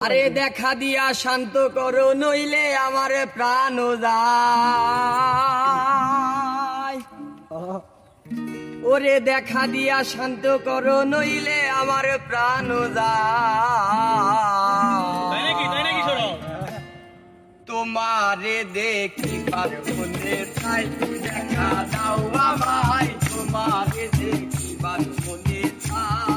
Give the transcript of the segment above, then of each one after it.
আরে দেখা দিয়া শান্ত করো নইলে আমার প্রাণ যায়। ওরে দেখা দিয়া শান্ত করো নইলে আমার প্রাণ তাই যায় তোমারে দেখি মনে চাই দেখা দাও আমায়। তোমারে দেখি মনে চাই।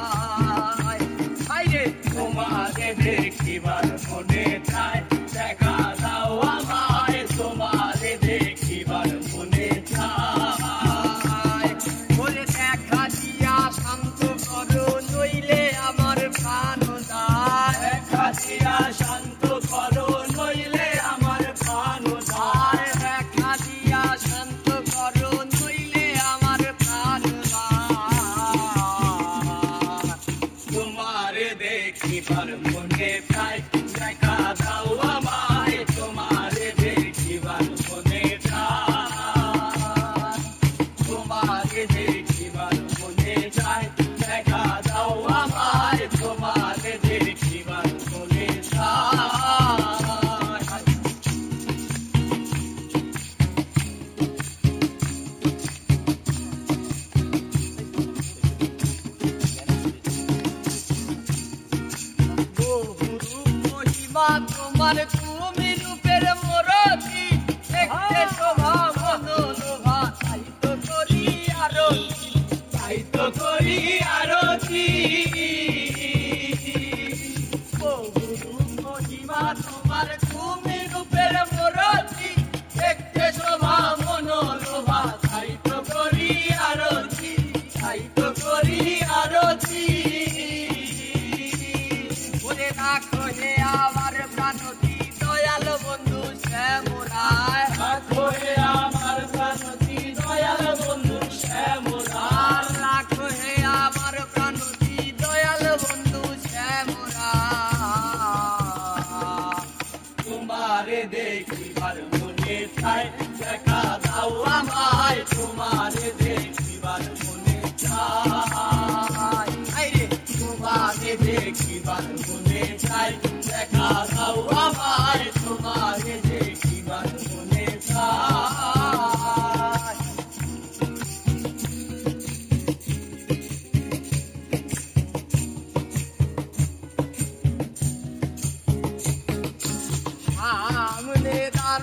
দেখা মহিমা তোমার তুমি রূপের মরতি, দেখতে শোভা মনোলোভা, তাই তো করি আরতি, তাই তো করি আরতি। মহিমা, তোমার তুমি রূপের মরতি, দেখতে শোভা মনোলোভা, তাই তো করি আরতি, তাই তো দেখিবার মনে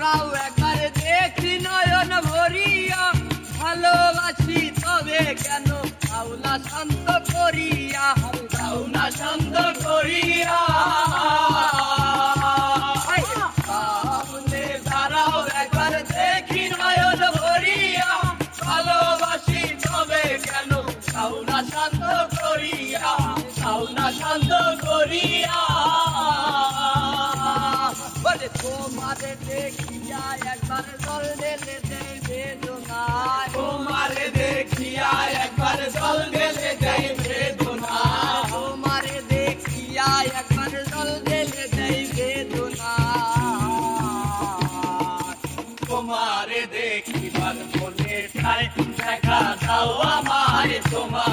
দাঁড়াও একবার দেখি নয়ন ভরিয়া। ভালোবাসি তবে কেন আউলা শান্ত করিয়া। আউলা শান্ত করিয়া। আমায় তোমারে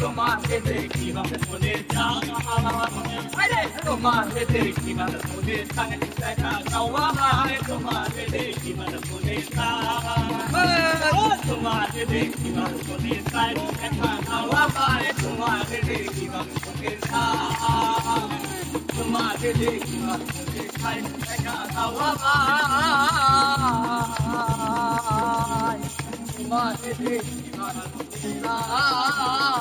তোমারে দেখিবার মনে মনে চাই দেখা মনে চাই ও তোমারে দেখিবার মনে চাই দেখা দেখিবার মনে চাই তোমারে দেখিবার মনে চাই দেখা দাও আমায় তোমারে দেখিবার মনে চাই